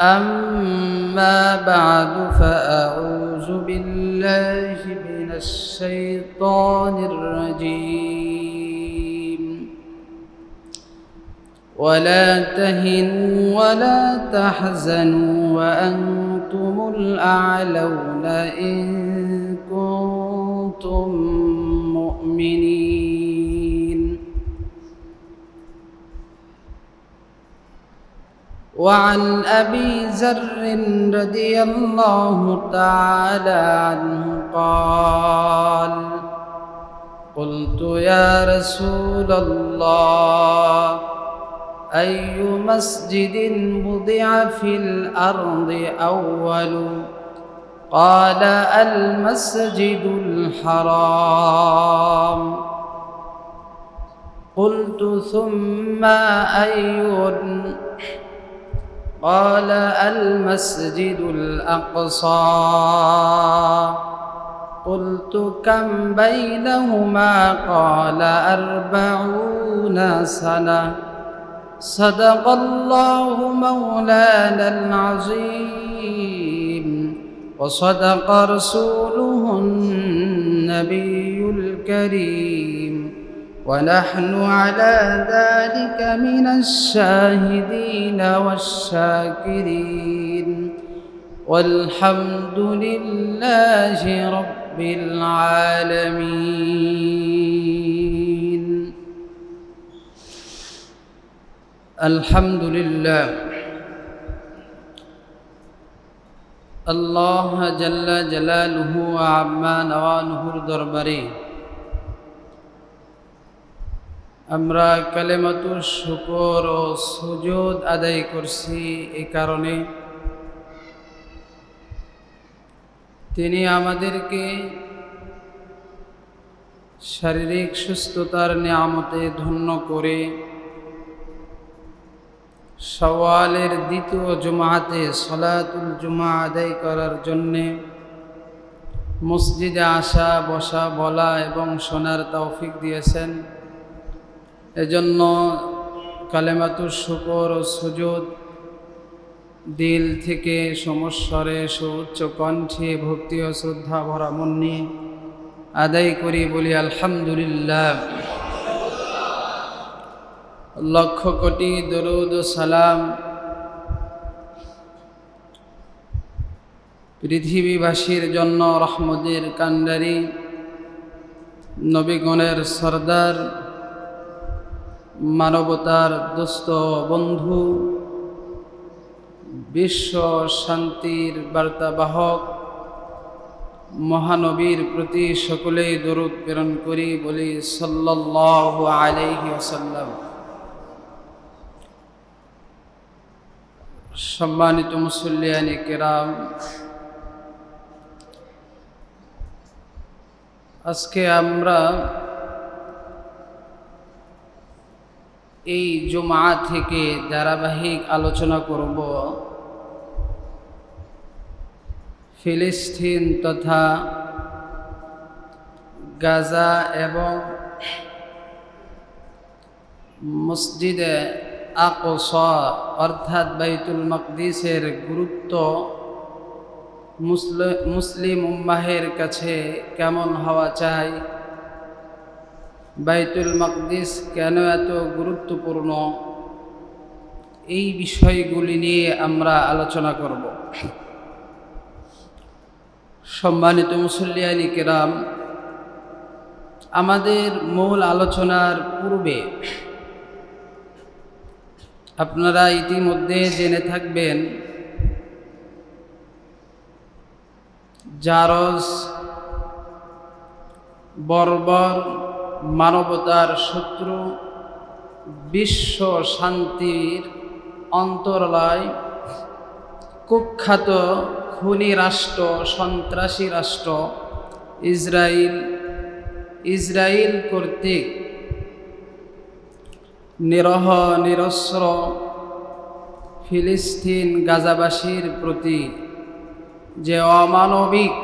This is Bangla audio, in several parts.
أما بعد فأعوذ بالله من الشيطان الرجيم. ولا تهنوا ولا تحزنوا وأنتم الأعلون إن كنتم مؤمنين. وعن أبي ذر رضي الله تعالى عنه قال قلت يا رسول الله أي مسجد وضع في الأرض أول؟ قال المسجد الحرام. قلت ثم أي قال المسجد الأقصى. قلت كم بينهما؟ قال أربعون سنة. صدق الله مولانا العظيم. وصدق رسوله النبي الكريم. ونحن على ذلك من الشاهدين والشاكرين. والحمد لله رب العالمين. الحمد لله. الله جل جلاله وعما نوانه دربري আমরা কালেমাতুর শুকর ও সুযোদ আদায় করছি এই কারণে। তিনি আমাদেরকে শারীরিক সুস্থতার নিয়ামতে ধন্য করে সওয়ালের দ্বিতীয় জুমাতে সলাতুল জুমা আদায় করার জন্যে মসজিদে আসা, বসা, বলা এবং শোনার তৌফিক দিয়েছেন। এজন্য কালেমাতুর শুকর ও সুযোগ দিল থেকে সমস্বরে সুউচ্চ কণ্ঠে ভক্তি ও শ্রদ্ধা ভরা মন নিয়ে আদায় করি বলি আলহামদুলিল্লাহ। লক্ষ কোটি দরুদ সালাম পৃথিবীবাসীর জন্য রহমদের কান্ডারি নবীগণের সর্দার মানবতার দোস্ত বন্ধু, বিশ্ব শান্তির বার্তাবাহক, মহানবীর প্রতি সকলেই দরুদ প্রেরণ করি বলি সাল্লাহ আলাইহি আসাল্লাম সম্মানিত মুসল্লিয়ানি কেরাম, আজকে আমরা এই জমা থেকে ধারাবাহিক আলোচনা করব। ফিলিস্তিন তথা গাজা এবং মসজিদে আকস অর্থাৎ বাইতুল মকদিসের গুরুত্ব মুসলিম উম্মাহের কাছে কেমন হওয়া চাই? বাইতুল মকদিস কেন এত গুরুত্বপূর্ণ? এই বিষয়গুলি নিয়ে আমরা আলোচনা করব। সম্মানিত মুসল্লিয়ানি কেরাম, আমাদের মূল আলোচনার পূর্বে আপনারা ইতিমধ্যে জেনে থাকবেন জারস বর্বর মানবতার শত্রু, বিশ্ব শান্তির অন্তরালয়, কুখ্যাত খুনি রাষ্ট্র, সন্ত্রাসী রাষ্ট্র ইসরায়েল ইসরায়েল কর্তৃক নিরহ নিরস্র ফিলিস্তিন গাজাবাসীর প্রতি যে অমানবিক,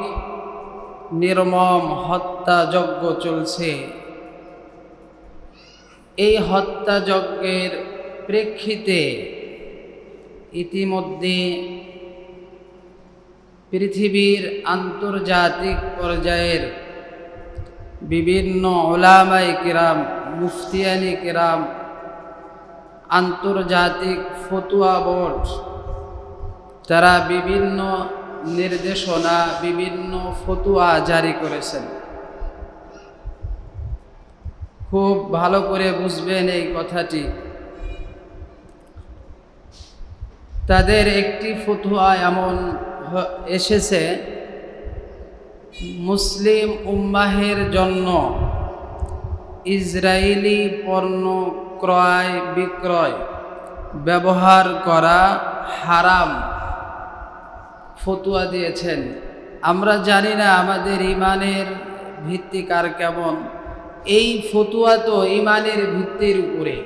নির্মম হত্যাযজ্ঞ চলছে। এই হত্যাযজ্ঞের প্রেক্ষিতে ইতিমধ্যে পৃথিবীর আন্তর্জাতিক পর্যায়ের বিভিন্ন ওলামাই কেরাম মুফতিয়ানি কেরাম, আন্তর্জাতিক ফতুয়া বোর্ড, তারা বিভিন্ন নির্দেশনা, বিভিন্ন ফতুয়া জারি করেছেন। খুব ভালো করে বুঝবেন এই কথাটি। তাদের একটি ফতুয়া এমন এসেছে, মুসলিম উম্মাহের জন্য ইসরায়েলি পণ্য ক্রয় বিক্রয় ব্যবহার করা হারাম। ফতুয়া দিয়েছেন। আমরা জানি না আমাদের ইমানের ভিত্তিকার কেমন। এই ফতুয়া তো ইমানের ভিত্তির উপরে।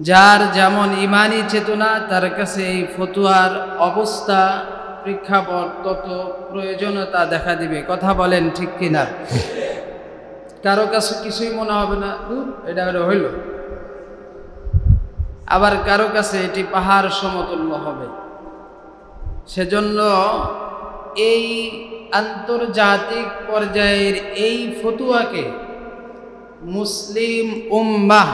যার যেমন ইমানই চেতনা তার কাছে এই ফতুয়ার অবস্থা প্রেক্ষাপট তত প্রয়োজনীয়তা দেখা দিবে। কথা বলেন ঠিক কিনা? কারও কাছে কিছুই মনে হবে না। "ধুর, এটা এটা হইল। আবার কারও কাছে এটি পাহাড় সমতুল্য হবে। সেজন্য এই আন্তর্জাতিক পর্যায়ের এই ফতুয়াকে মুসলিম উম্মাহ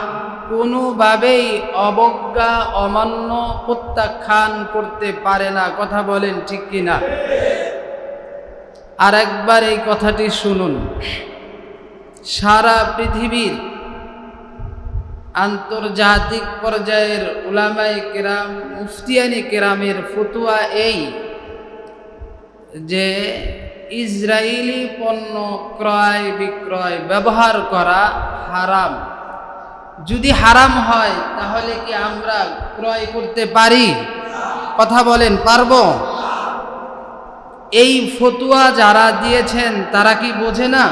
কোনোভাবেই অবজ্ঞা, অমান্য, প্রত্যাখ্যান করতে পারে না। কথা বলেন ঠিক কিনা? আর একবার এই কথাটি শুনুন। সারা পৃথিবীর আন্তর্জাতিক পর্যায়ের উলামাই কেরাম, মুফতিয়ানি কেরামের ফতুয়া এই যে ইসরায়েলি পণ্য ক্রয় বিক্রয় ব্যবহার করা হারাম। যদি হারাম হয়, তাহলে কি আমরা ক্রয় করতে পারি? কথা বলেন, পারব? এই ফতুয়া যারা দিয়েছেন, তারা কি বোঝে না?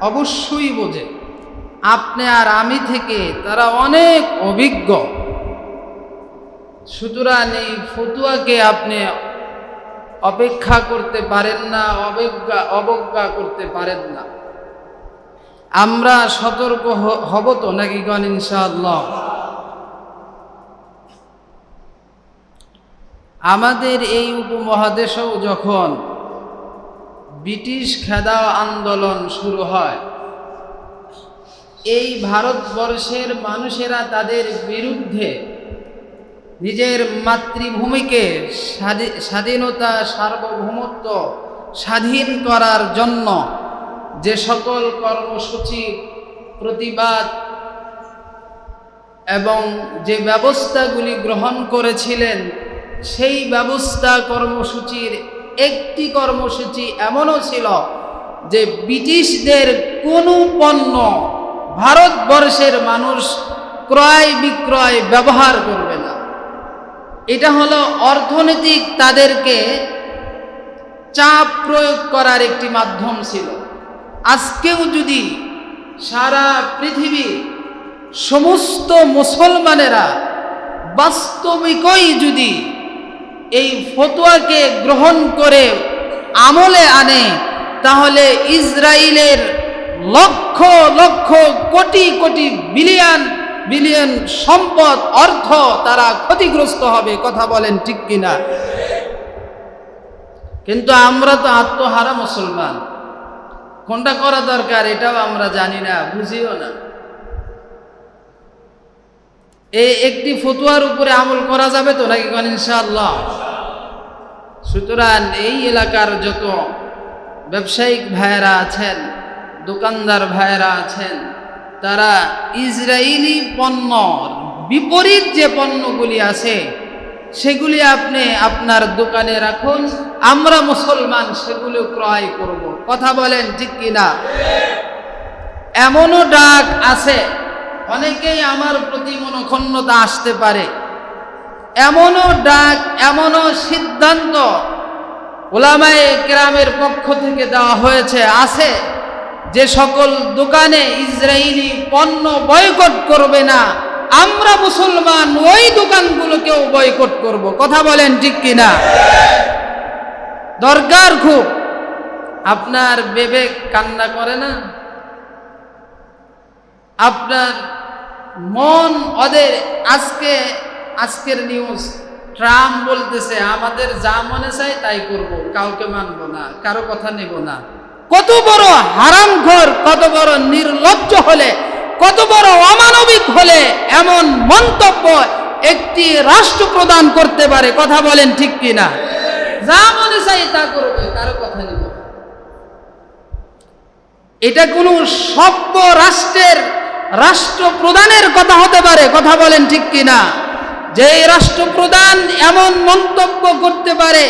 অবশ্যই বোঝে। আপনি আর আমি থেকে তারা অনেক অভিজ্ঞ। সুতরাং এই ফতুয়াকে আপনি অপেক্ষা করতে পারেন না, অবজ্ঞা অবজ্ঞা করতে পারেন না। আমরা সতর্ক হব তো নাকি গণ ইনশাআল্লাহ? আমাদের এই উপমহাদেশেও যখন ব্রিটিশ খেদা আন্দোলন শুরু হয়, এই ভারতবর্ষের মানুষেরা তাদের বিরুদ্ধে নিজের মাতৃভূমিকে স্বাধী- স্বাধীনতা, সার্বভৌমত্ব স্বাধীন করার জন্য যে সকল কর্মসূচি, প্রতিবাদ এবং যে ব্যবস্থাগুলি গ্রহণ করেছিলেন, সেই ব্যবস্থা কর্মসূচির একটি কর্মসূচি এমনও ছিল যে ব্রিটিশদের কোনো পণ্য ভারতবর্ষের মানুষ ক্রয় বিক্রয় ব্যবহার করবে এটা হলো অর্থনৈতিক তাদেরকে চাপ প্রয়োগ করার একটি মাধ্যম ছিল। আজকেও যদি সারা পৃথিবীর সমস্ত মুসলমানেরা বাস্তবিকই যদি এই ফতোয়াকে গ্রহণ করে আমলে আনে, তাহলে ইসরায়েলের লক্ষ লক্ষ কোটি কোটি বিলিয়ন বিলিয়ন সম্পদ, অর্থ তারা ক্ষতিগ্রস্ত হবে, কথা বলেন ঠিক কিনা? কিন্তু আমরা তো আত্মহারা মুসলমান। কোনটা করা দরকার এটাও আমরা জানি না, বুঝিও না। এই একটি ফতুয়ার উপরে আমল করা যাবে তো নাকি কোন ইনশাআল্লাহ? সুতরাং এই এলাকার যত ব্যবসায়িক ভাইয়েরা আছেন, দোকানদার ভাইয়েরা আছেন তারা ইসরায়েলি পণ্য বিপরীত যে পণ্যগুলি আছে, সেগুলি আপনি আপনার দোকানে রাখুন, আমরা মুসলমান সেগুলো ক্রয় করব। কথা বলেন ঠিক কিনা? এমনও ডাক আছে, অনেকেই আমার প্রতি মনক্ষণ্ণতা আসতে পারে। এমনও ডাক, এমনও সিদ্ধান্ত ওলামায়ে কেরামের পক্ষ থেকে দেওয়া হয়েছে, আছে। যে সকল দোকানে ইসরায়েলি পণ্য বয়কট করবে না, আমরা মুসলমান ওই দোকানগুলোকেও বয়কট করব। কথা বলেন ঠিক কিনা? দরকার খুব। আপনার বিবেক কান্না করে না? আপনার মন ওদের আজকে, আজকের নিউজ ট্রাম্প বলতেছে, আমাদের যা মনে চাই তাই করব, কাউকে মানবো না, কারও কথা নেব না। কত বড় হারামখোর কত বড় নির্লজ্জ হলে, কত বড় অমানবিক হলে এমন মন্তব্য একটি রাষ্ট্র প্রদান করতে পারে, কথা বলেন ঠিক কিনা যা মনে চাই তা করবে, কারও কথা নেব। এটা কোনো সভ্য রাষ্ট্রের রাষ্ট্র প্রধানের কথা হতে পারে, কথা বলেন ঠিক কিনা যে রাষ্ট্রপ্রধান এমন মন্তব্য করতে পারে,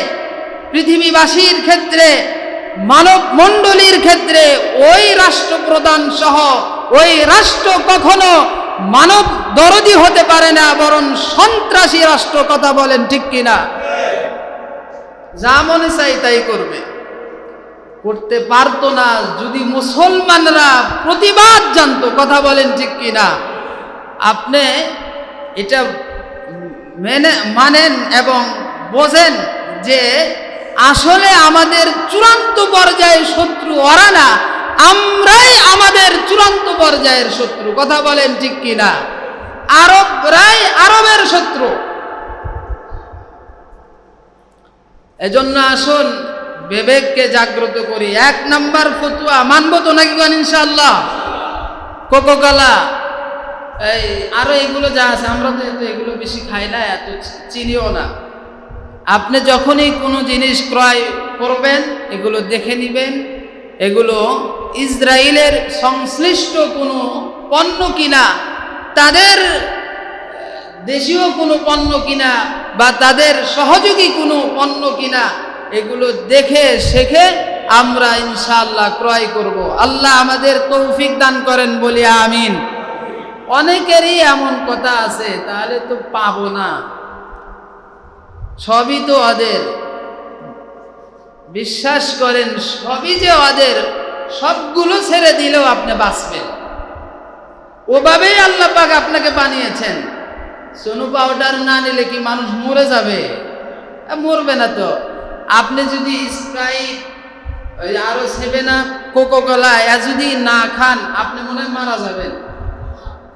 পৃথিবীবাসীর ক্ষেত্রে মানব মণ্ডলীর ক্ষেত্রে ওই রাষ্ট্রপ্রধান সহ ওই রাষ্ট্র কখনো মানব দরদি হতে পারে না, বরং সন্ত্রাসী রাষ্ট্র কথা বলেন, ঠিক কিনা? যা মনে চাই তাই করবে। করতে পারতো না, যদি মুসলমানরা প্রতিবাদ জানতো, কথা বলেন, ঠিক কিনা? আপনি এটা মেনে মানেন এবং বোঝেন যে আসলে আমাদের চূড়ান্ত পর্যায়ের শত্রু ওরা না, আমরাই আমাদের চূড়ান্ত পর্যায়ের শত্রু। কথা বলেন ঠিক কিনা? আরবরাই আরবের শত্রু। এজন্য আসুন, বিবেককে জাগ্রত করি। এক নাম্বার ফতুয়া মানব তো নাকি গান ইনশাল্লাহ কোকোকালা। এই, আরও এগুলো যা আছে, আমরা তো এগুলো বেশি খাই না, এত চিনিও না। আপনি যখনই কোনো জিনিস ক্রয় করবেন, এগুলো দেখে নেবেন, এগুলো ইসরায়েলের সংশ্লিষ্ট কোনো পণ্য কিনা, তাদের, দেশীয় কোনো পণ্য কিনা বা তাদের সহযোগী কোনো পণ্য কিনা, এগুলো দেখে শেখে আমরা ইনশাআল্লাহ ক্রয় করব। আল্লাহ আমাদের তৌফিক দান করেন বলি আমিন। অনেকেরই এমন কথা আছে, তাহলে তো পাবো না। সবই তো ওদের। বিশ্বাস করেন, সবই যে ওদের, সবগুলো ছেড়ে দিলেও আপনি বাঁচবেন। ওভাবেই আল্লাহ পাক আপনাকে বানিয়েছেন। সোনু পাউডার না নিলে কি মানুষ মরে যাবে? মরবে না তো। আপনি যদি স্প্রাইট, ওই আরও সেভেন না কোকো কলা যদি না খান, আপনি মনে হয় মারা যাবেন।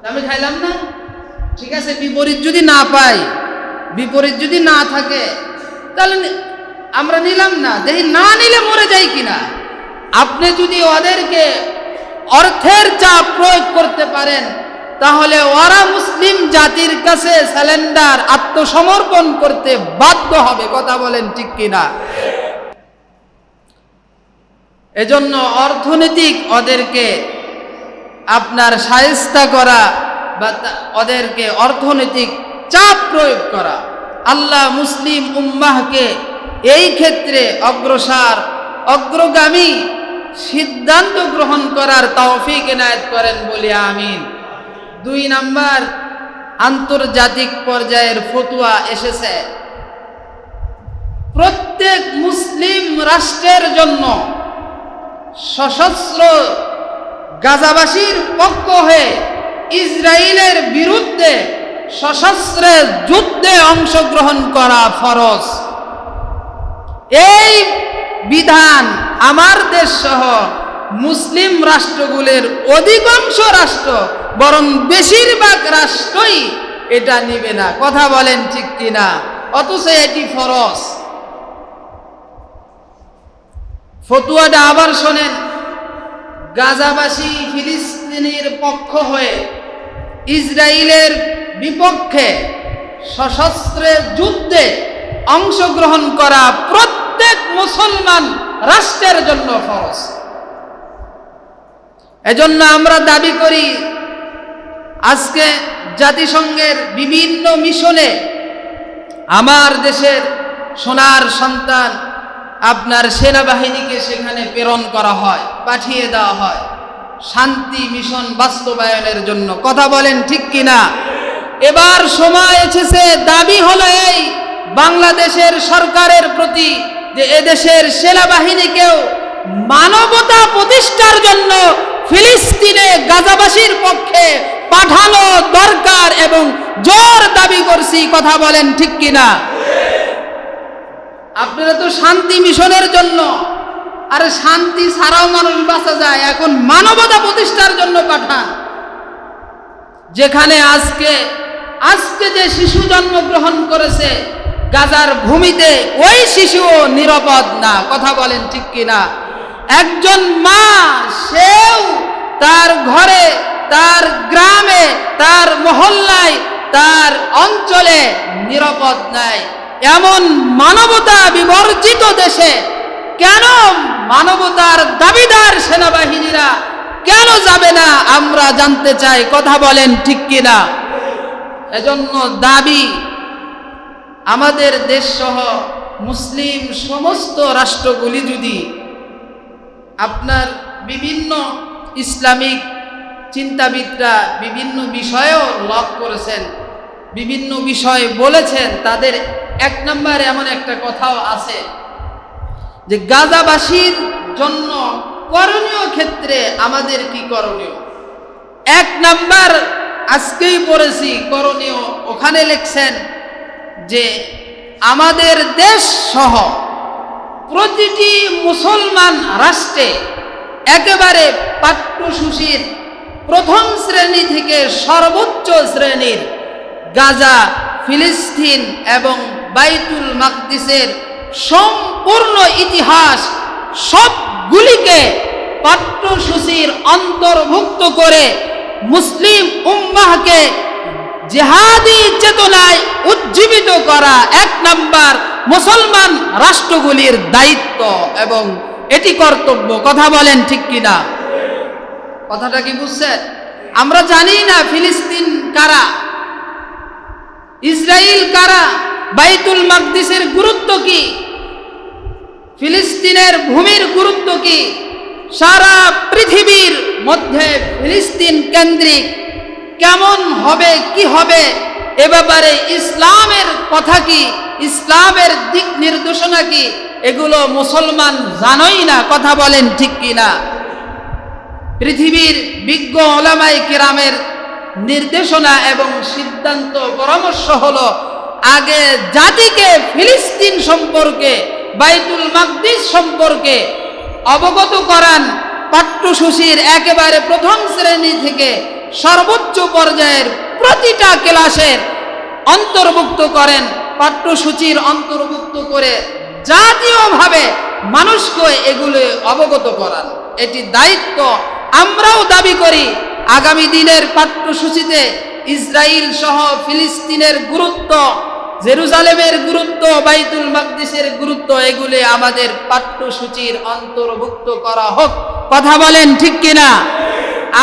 আমি খাইলাম না? ঠিক আছে, বিপরীত যদি না পাই বিপরীত যদি না থাকে, তাহলে আমরা নিলাম না। দেখি না নিলে মরে যাই কিনা? আপনি যদি ওদেরকে অর্থের চাপ প্রয়োগ করতে পারেন, তাহলে ওরা মুসলিম জাতির কাছে স্যালেন্ডার আত্মসমর্পণ করতে বাধ্য হবে। কথা বলেন ঠিক কিনা? এজন্য অর্থনৈতিক ওদেরকে আপনার সায়স্তা করা বা ওদেরকে অর্থনৈতিক চাপ প্রয়োগ করা। আল্লাহ মুসলিম উম্মাহকে এই ক্ষেত্রে অগ্রসর, অগ্রগামী সিদ্ধান্ত গ্রহণ করার তৌফিক এনায়েত করেন বলি আমিন। দুই নাম্বার, আন্তর্জাতিক পর্যায়ের ফতুয়া এসেছে। প্রত্যেক মুসলিম রাষ্ট্রের জন্য সশস্ত্র গাজাবাসীর পক্ষ হয়ে ইসরায়েলের বিরুদ্ধে সশস্ত্রের যুদ্ধে অংশগ্রহণ করা ফরজ। এই বিধান আমার দেশ সহ মুসলিম রাষ্ট্রগুলির অধিকাংশ রাষ্ট্র, বরং বেশিরভাগ রাষ্ট্রই এটা নিবে না। কথা বলেন ঠিক কিনা? অথচ এটি ফরজ। ফতুয়াটা আবার শোনেন, গাজাবাসী ফিলিস্তিনের পক্ষ হয়ে ইসরায়েলের বিপক্ষে সশস্ত্রের যুদ্ধে অংশগ্রহণ করা প্রত্যেক মুসলমান রাষ্ট্রের জন্য ফরজ। এজন্য আমরা দাবি করি, আজকে জাতিসংঘের বিভিন্ন মিশনে আমার দেশের সোনার সন্তান আপনার সেনাবাহিনীকে সেখানে প্রেরণ করা হয়, পাঠিয়ে দেওয়া হয়। শান্তি মিশন বাস্তবায়নের জন্য কথা বলেন ঠিক কিনা? এবার সময় এসেছে, দাবি হলো এই বাংলাদেশের সরকারের প্রতি যে এদেশের সেনাবাহিনীকেও মানবতা প্রতিষ্ঠার জন্য ফিলিস্তিনে গাজাবাসীর পক্ষে পাঠানো দরকার এবং জোর দাবি করছি, কথা বলেন ঠিক কিনা? আপনারা তো শান্তি মিশনের জন্য, আরে শান্তি ছাড়াও মানুষ বাঁচা যায়, এখন মানবতা প্রতিষ্ঠার জন্য পাঠান। যেখানে আজকে আজকে যে শিশু জন্মগ্রহণ করেছে, গাজার ভূমিতে ওই শিশুও নিরাপদ না। কথা বলেন ঠিক কিনা? একজন মা, সেও তার ঘরে, তার গ্রামে, তার মহল্লায়, তার অঞ্চলে নিরাপদ নাই। এমন মানবতা বিবর্জিত দেশে কেন মানবতার দাবিদার সেনাবাহিনীরা কেন যাবে না? আমরা জানতে চাই, কথা বলেন ঠিক কিনা? এজন্য দাবি, আমাদের দেশ সহ মুসলিম সমস্ত রাষ্ট্রগুলি যদি আপনার বিভিন্ন ইসলামিক চিন্তাবিদরা বিভিন্ন বিষয়েও লক করেছেন, বিভিন্ন বিষয়ে বলেছেন, তাদের এক নম্বরে এমন একটা কথাও আছে যে, গাজাবাসীর জন্য করণীয় ক্ষেত্রে আমাদের কি করণীয়? এক নাম্বার আজকেই পড়েছি, করণীয়। ওখানে লিখছেন যে, আমাদের দেশ সহ প্রতিটি মুসলমান রাষ্ট্রে একেবারে পাঠ্যসূচির প্রথম শ্রেণি থেকে সর্বোচ্চ শ্রেণির গাজা, ফিলিস্তিন এবং বাইতুল মাকদিসের সম্পূর্ণ ইতিহাস সবগুলিকে পাঠ্যসূচির অন্তর্ভুক্ত করে মুসলিম উম্মাহকে জেহাদি চেতনায় উজ্জীবিত করা এক নাম্বার মুসলমান রাষ্ট্রগুলির দায়িত্ব এবং এটি কর্তব্য। কথা বলেন ঠিক কিনা? কথাটা কি বুঝছেন? আমরা জানি না ফিলিস্তিন কারা? ইসরায়েল কারা? বাইতুল মাকদিসের গুরুত্ব কি? ফিলিস্তিনের ভূমির গুরুত্ব কি? সারা পৃথিবীর মধ্যে ফিলিস্তিন কেন্দ্রিক কেমন হবে, কি হবে, এ ব্যাপারে ইসলামের কথা কি, ইসলামের দিক নির্দেশনা কি, এগুলো মুসলমান জানোই না, কথা বলেন ঠিক কি না পৃথিবীর বিজ্ঞ ওলামাই কিরামের নির্দেশনা এবং সিদ্ধান্ত, পরামর্শ হলো আগে জাতিকে ফিলিস্তিন সম্পর্কে, বাইতুল মাকদিস সম্পর্কে অবগত করান পাঠ্যসূচির একেবারে প্রথম শ্রেণি থেকে সর্বোচ্চ পর্যায়ের প্রতিটা ক্লাসের অন্তর্ভুক্ত করেন। পাঠ্যসূচির অন্তর্ভুক্ত করে জাতীয়ভাবে মানুষকে এগুলো অবগত করান। এটি দায়িত্ব আমরাও দাবি করি, আগামী দিনের পাঠ্যসূচিতে ইসরায়েল সহ ফিলিস্তিনের গুরুত্ব জেরুজালেমের গুরুত্ব, বাইতুল মাকদিসের গুরুত্ব, এগুলি আমাদের পাঠ্যসূচির অন্তর্ভুক্ত করা হোক। কথা বলেন ঠিক কিনা?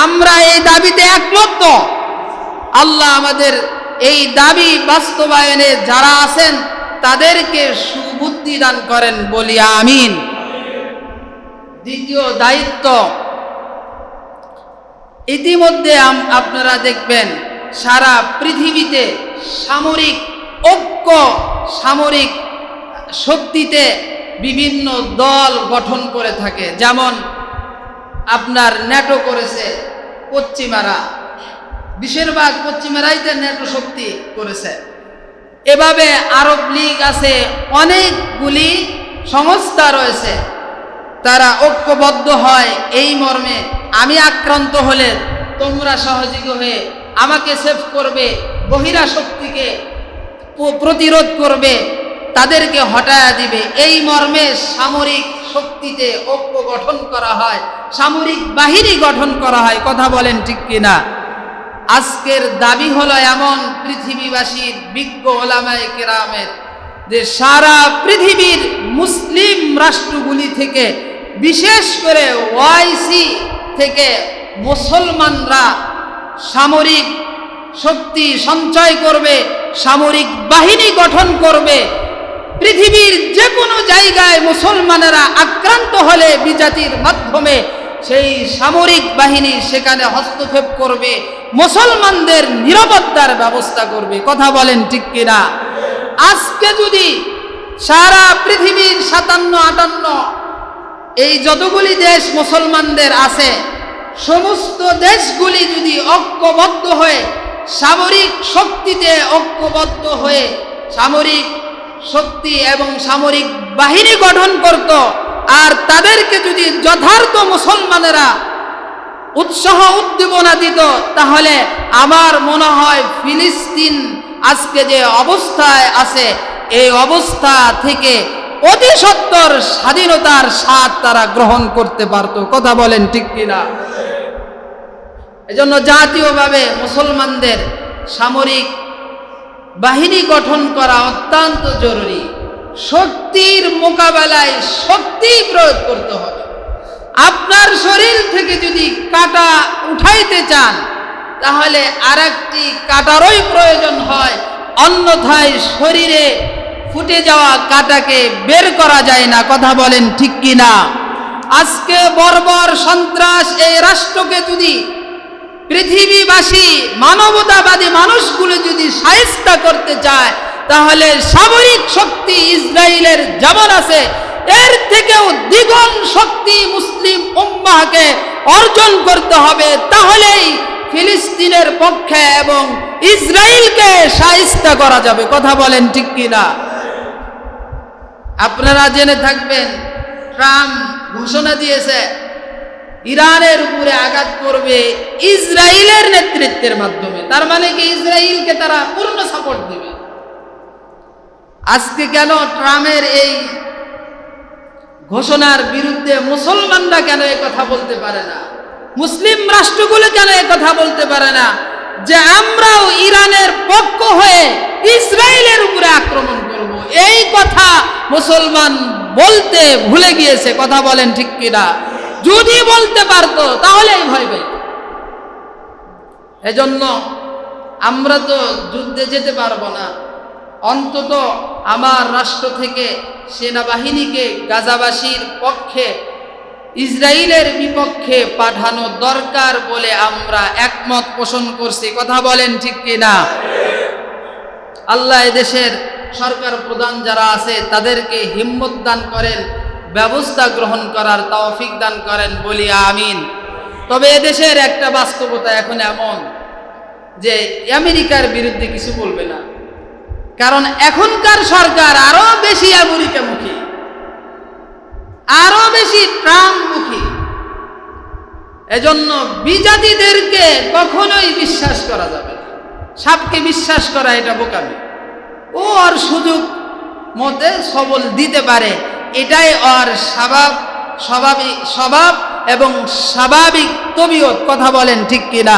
আমরা এই দাবিতে একমত। আল্লাহ আমাদের এই দাবি বাস্তবায়নে যারা আছেন, তাদেরকে সুবুদ্ধি দান করেন বলি আমিন। দ্বিতীয় দায়িত্ব, ইতিমধ্যে আপনারা দেখবেন সারা পৃথিবীতে সামরিক ঐক্য, সামরিক শক্তিতে বিভিন্ন দল গঠন করে থাকে। যেমন আপনার ন্যাটো করেছে পশ্চিমারা। বেশিরভাগ পশ্চিমারাই তো ন্যাটো শক্তি করেছে। এভাবে আরব লীগ আছে, অনেকগুলি সংস্থা রয়েছে। তারা ঐক্যবদ্ধ হয় এই মর্মে, আমি আক্রান্ত হলে তোমরা সহযোগী হয়ে আমাকে সেভ করবে বহিরা শক্তিকে প্রতিরোধ করবে, তাদেরকে হটায়া দিবে। এই মর্মে সামরিক শক্তিতে ঐক্য গঠন করা হয়, সামরিক বাহিনী গঠন করা হয়, কথা বলেন ঠিক কিনা? আজকের দাবি হলো এমন পৃথিবীবাসীর বিজ্ঞ ওলামায়ে কেরামের যে সারা পৃথিবীর মুসলিম রাষ্ট্রগুলি থেকে, বিশেষ করে ওয়াইসি থেকে মুসলমানরা সামরিক শক্তি সঞ্চয় করবে, সামরিক বাহিনী গঠন করবে। পৃথিবীর যে কোনো জায়গায় মুসলমানেরা আক্রান্ত হলে বিজাতির মাধ্যমে সেই সামরিক বাহিনী সেখানে হস্তক্ষেপ করবে, মুসলমানদের নিরাপত্তার ব্যবস্থা করবে। কথা বলেন ঠিক কিনা? আজকে যদি সারা পৃথিবীর সাতান্ন, আটান্ন এই যতগুলি দেশ মুসলমানদের আছে, সমস্ত দেশগুলি যদি ঐক্যবদ্ধ হয়ে সামরিক শক্তিতে ঐক্যবদ্ধ হয়ে সামরিক শক্তি এবং সামরিক বাহিনী গঠন করত। আর তাদেরকে যদি যথার্থ মুসলমানেরা উৎসাহ উদ্দীপনা দিত, তাহলে আমার মনে হয় ফিলিস্তিন আজকে যে অবস্থায় আছে, এই অবস্থা থেকে অতি সত্তর স্বাধীনতার স্বাদ তারা গ্রহণ করতে পারত। কথা বলেন ঠিক কিনা? এজন্য জাতীয়ভাবে মুসলমানদের সামরিক বাহিনী গঠন করা অত্যন্ত জরুরি। শক্তির মোকাবেলায় শক্তি প্রয়োগ করতে হবে। আপনার শরীর থেকে যদি কাটা উঠাইতে চান, তাহলে আরেকটি কাটারই প্রয়োজন হয়। অন্যথায় শরীরে ফুটে যাওয়া কাটাকে বের করা যায় না। কথা বলেন ঠিক কি না আজকে বর্বর সন্ত্রাস এই রাষ্ট্রকে যদি পৃথিবীবাসী, মানবতাবাদী মানুষগুলো যদি সাহিস্তা করতে চায়, তাহলে সামরিক শক্তি ইসরায়েলের যেমন আছে, এর থেকেও দ্বিগুণ শক্তি মুসলিম উম্মাহকে অর্জন করতে হবে। তাহলেই ফিলিস্তিনের পক্ষে এবং ইসরায়েলকে সাহিস্তা করা যাবে। কথা বলেন ঠিক কিনা? আপনারা জেনে থাকবেন, ট্রাম্প ঘোষণা দিয়েছে ইরানের উপরে আঘাত করবে ইসরায়েলের নেতৃত্বের মাধ্যমে। তার মানে কি? ইসরায়েলকে তারা পূর্ণ সাপোর্ট দেবে। আজকে কেন ট্রাম্পের এই ঘোষণার বিরুদ্ধে মুসলমানরা কেন এ কথা বলতে পারে না? মুসলিম রাষ্ট্রগুলো কেন এ কথা বলতে পারে না? যে আমরাও ইরানের পক্ষ হয়ে ইসরায়েলের উপরে আক্রমণ করব। এই কথা মুসলমান বলতে ভুলে গিয়েছে। কথা বলেন ঠিক কিনা? যদি বলতে পারতো, তাহলেই ভয় পেত। এজন্য আমরা তো যুদ্ধে যেতে পারব না। অন্তত আমার রাষ্ট্র থেকে সেনাবাহিনীকে গাজাবাসীর পক্ষে, ইসরায়েলের বিপক্ষে পাঠানো দরকার বলে আমরা একমত পোষণ করছি। কথা বলেন ঠিক কিনা? আল্লাহ দেশের সরকার প্রধান যারা আছে, তাদেরকে হিম্মত দান করেন। ব্যবস্থা গ্রহণ করার তৌফিক দান করেন বলি আমিন। তবে এদেশের একটা বাস্তবতা এখন এমন যে আমেরিকার বিরুদ্ধে কিছু বলবে না। কারণ এখনকার সরকার আরও বেশি আমেরিকামুখী, আরও বেশি ট্রাম্পমুখী। এজন্য বিজাতিদেরকে কখনোই বিশ্বাস করা যাবে না। সাপকে বিশ্বাস করা এটা বোকামি। ও আর সুযোগ মতে সবল দিতে পারে এটাই ওর স্বভাব স্বাভাবিক স্বভাব এবং স্বাভাবিক তবিয়ত। কথা বলেন ঠিক কিনা?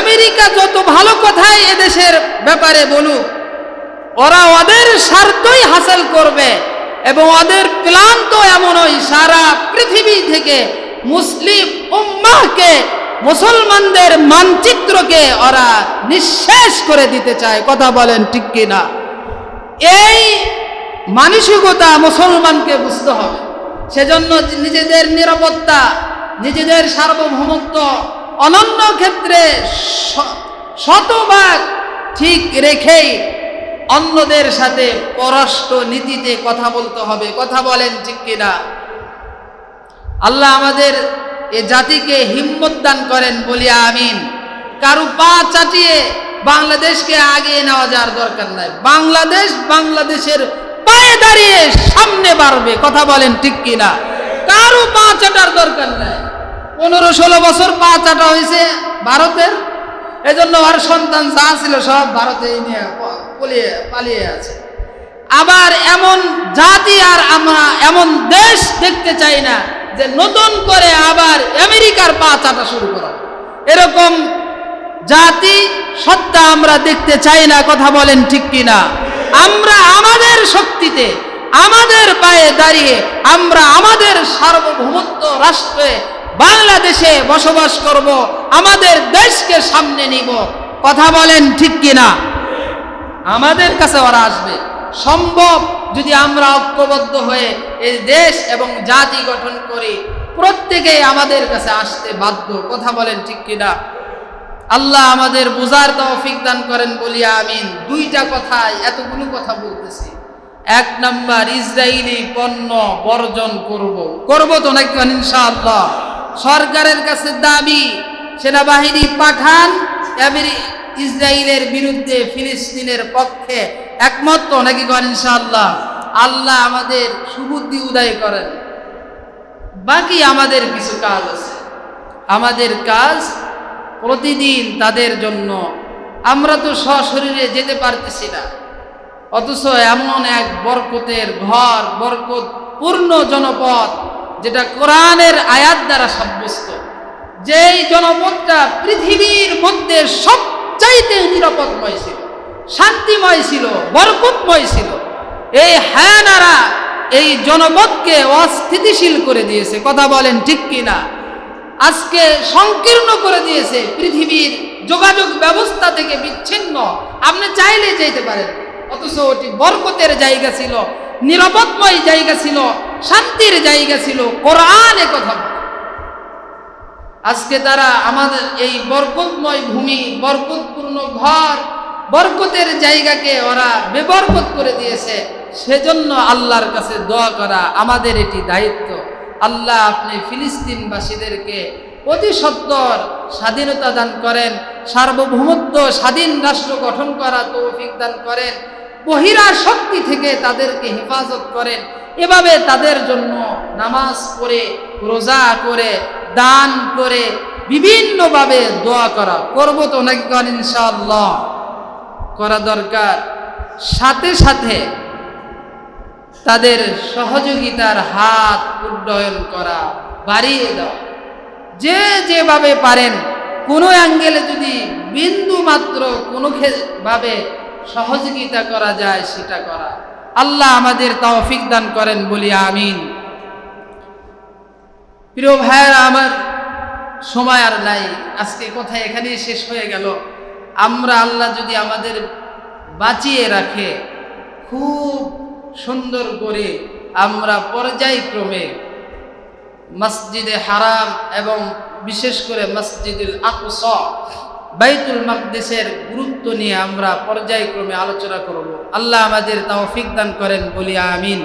আমেরিকা যত ভালো কথাই এদেশের ব্যাপারে বলুক, ওরা ওদের স্বার্থই হাসিল করবে এবং ওদের প্ল্যান তো এমনই, সারা পৃথিবী থেকে মুসলিম উম্মাহকে, মুসলমানদের মানচিত্রকে ওরা নিঃশেষ করে দিতে চায়। কথা বলেন ঠিক কিনা? এই মানসিকতা মুসলমানকে বুঝতে হবে। সেজন্য নিজেদের নিরাপত্তা, নিজেদের সার্বভৌমত্ব অনন্য ক্ষেত্রে শতভাগ ঠিক রেখেই অন্যদের সাথে পররাষ্ট্র নীতিতে কথা বলতে হবে। কথা বলেন ঠিক কিনা? আল্লাহ আমাদের এ জাতিকে হিম্মত দান করেন, বলি আমিন। কারু পা চাটিয়ে বাংলাদেশকে আগিয়ে নেওয়া যাওয়ার দরকার নাই। বাংলাদেশ বাংলাদেশের পায়ে দাঁড়িয়ে সামনে বাড়বে। কথা বলেন ঠিক কিনা? কারু পা চাটার দরকার নাই। পনেরো ষোলো বছর পা চাটা হয়েছে ভারতের। এজন্য আর সন্তান যা ছিল সব ভারতে নিয়ে পালিয়ে আছে। আবার এমন জাতি আর আমরা এমন দেশ দেখতে চাই না যে নতুন করে আবার আমেরিকার পা চাটা শুরু করা। এরকম জাতি, সত্তা আমরা দেখতে চাই না। কথা বলেন ঠিক কিনা? আমরা আমাদের শক্তিতে, আমাদের পায়ে দাঁড়িয়ে আমরা আমাদের সার্বভৌমত্ব রাষ্ট্রে বাংলাদেশে বসবাস করব, আমাদের দেশকে সামনে নিব। কথা বলেন ঠিক কিনা? আমাদের কাছে ওরা আসবে। সম্ভব যদি আমরা ঐক্যবদ্ধ হয়ে এই দেশ এবং জাতি গঠন করি, প্রত্যেকেই আমাদের কাছে আসতে বাধ্য। কথা বলেন ঠিক কিনা? আল্লাহ আমাদের বোঝার তৌফিক দান করেন বলিয়া আমিন। দুইটা কথায় এতগুলো কথা বলতেছি। এক নাম্বার ইসরায়েলি পণ্য বর্জন করব। করব তো নাকি ইনশাআল্লাহ? সরকারের কাছে দাবি, সেনাবাহিনী পাঠান ইসরায়েলের বিরুদ্ধে ফিলিস্তিনের পক্ষে একমত তো নাকি ইনশাআল্লাহ? আল্লাহ আমাদের সুবুদ্ধি উদয় করেন। বাকি আমাদের কিছু কাজ আছে। আমাদের কাজ প্রতিদিন তাদের জন্য। আমরা তো সশরীরে যেতে পারতেছি না। অথচ এমন এক বরকতের ঘর বরকত পূর্ণ জনপদ, যেটা কোরআনের আয়াত দ্বারা সাব্যস্ত। যেই জনপদটা পৃথিবীর মধ্যে সবচাইতে নিরাপদময় ছিল, শান্তিময় ছিল, বরকতময় ছিল, এই হায়ানারা এই জনপদকে অস্থিতিশীল করে দিয়েছে। কথা বলেন ঠিক কিনা? আজকে সংকীর্ণ করে দিয়েছে পৃথিবীর যোগাযোগ ব্যবস্থা থেকে বিচ্ছিন্ন। আপনি চাইলে যেতে পারেন। অথচ ওটি বরকতের জায়গা ছিল, নিরাপদময় জায়গা ছিল, শান্তির জায়গা ছিল, কোরআনে কথা আজকে তারা আমাদের এই বরকতময় ভূমি, বরকতপূর্ণ ঘর, বরকতের জায়গাকে ওরা বেবরকত করে দিয়েছে। সেজন্য আল্লাহর কাছে দোয়া করা আমাদের এটি দায়িত্ব। আল্লাহ আপনি ফিলিস্তিনবাসীদেরকে অতি সত্তর স্বাধীনতা দান করেন, সার্বভৌমত্ব স্বাধীন রাষ্ট্র গঠন করা তৌফিক দান করেন বহিরা শক্তি থেকে তাদেরকে হেফাজত করেন, এভাবে তাদের জন্য নামাজ পড়ে, রোজা করে, দান করে, বিভিন্নভাবে দোয়া করা। করব তো নাকি করেন ইনশাআল্লাহ। করা দরকার। সাথে সাথে তাদের সহযোগিতার হাত উড্ডয়ন করা, বাড়িয়ে দেওয়া যে যেভাবে পারেন, কোনো অ্যাঙ্গেলে যদি বিন্দু মাত্র কোনো ভাবে সহযোগিতা করা যায়, সেটা করা। আল্লাহ আমাদের তৌফিক দান করেন বলি আমিন। প্রিয় ভাইয়েরা, আমার সময় আর নাই। আজকে কথা এখানেই শেষ হয়ে গেল। আমরা আল্লাহ যদি আমাদের বাঁচিয়ে রাখে, খুব সুন্দর করে আমরা পর্যায়ক্রমে মসজিদে হারাম এবং বিশেষ করে মসজিদুল আকস, বাইতুল মাকদেশের গুরুত্ব নিয়ে আমরা পর্যায়ক্রমে আলোচনা করব। আল্লাহ আমাদের তাওফিক দান করেন, বলি আমিন।